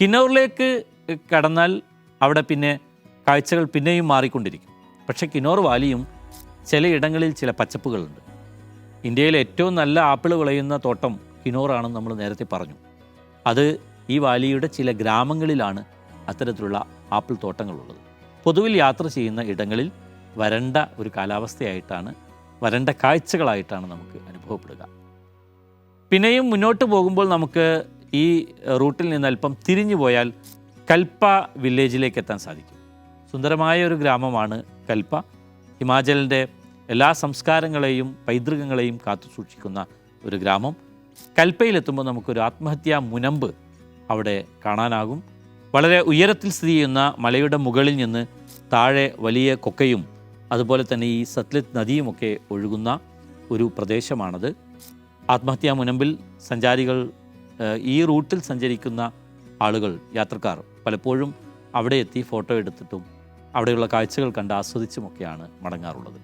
കിന്നൗറിലേക്ക് കടന്നാൽ അവിടെ പിന്നെ കാഴ്ചകൾ പിന്നെയും മാറിക്കൊണ്ടിരിക്കും. പക്ഷേ കിന്നോർ വാലിയും ചിലയിടങ്ങളിൽ ചില പച്ചപ്പുകളുണ്ട്. ഇന്ത്യയിലെ ഏറ്റവും നല്ല ആപ്പിൾ വിളയുന്ന തോട്ടം കിനോറാണെന്ന് നമ്മൾ നേരത്തെ പറഞ്ഞു. അത് ഈ വാലിയുടെ ചില ഗ്രാമങ്ങളിലാണ് അത്തരത്തിലുള്ള ആപ്പിൾ തോട്ടങ്ങളുള്ളത്. പൊതുവിൽ യാത്ര ചെയ്യുന്ന ഇടങ്ങളിൽ വരണ്ട ഒരു കാലാവസ്ഥയായിട്ടാണ് വരണ്ട കാഴ്ചകളായിട്ടാണ് നമുക്ക് അനുഭവപ്പെടുക. പിന്നെയും മുന്നോട്ട് പോകുമ്പോൾ നമുക്ക് ഈ റൂട്ടിൽ നിന്ന് അല്പം തിരിഞ്ഞു പോയാൽ കൽപ്പ വില്ലേജിലേക്ക് എത്താൻ സാധിക്കും. സുന്ദരമായ ഒരു ഗ്രാമമാണ് കൽപ്പ. ഹിമാചലിന്റെ എല്ലാ സംസ്കാരങ്ങളെയും പൈതൃകങ്ങളെയും കാത്തു സൂക്ഷിക്കുന്ന ഒരു ഗ്രാമം. കൽപ്പയിലെത്തുമ്പോൾ നമുക്കൊരു ആത്മഹത്യാ മുനമ്പ് അവിടെ കാണാനാകും. വളരെ ഉയരത്തിൽ സ്ഥിതി ചെയ്യുന്ന മലയുടെ മുകളിൽ നിന്ന് താഴെ വലിയ കൊക്കയും അതുപോലെ തന്നെ ഈ സത്ലജ് നദിയുമൊക്കെ ഒഴുകുന്ന ഒരു പ്രദേശമാണത്. ആത്മഹത്യാ മുനമ്പിൽ സഞ്ചാരികൾ ഈ റൂട്ടിൽ സഞ്ചരിക്കുന്ന ആളുകൾ യാത്രക്കാർ പലപ്പോഴും അവിടെ എത്തി ഫോട്ടോ എടുത്തിട്ടും അവിടെയുള്ള കാഴ്ചകൾ കണ്ട് ആസ്വദിച്ചുമൊക്കെയാണ് മടങ്ങാറുള്ളത്.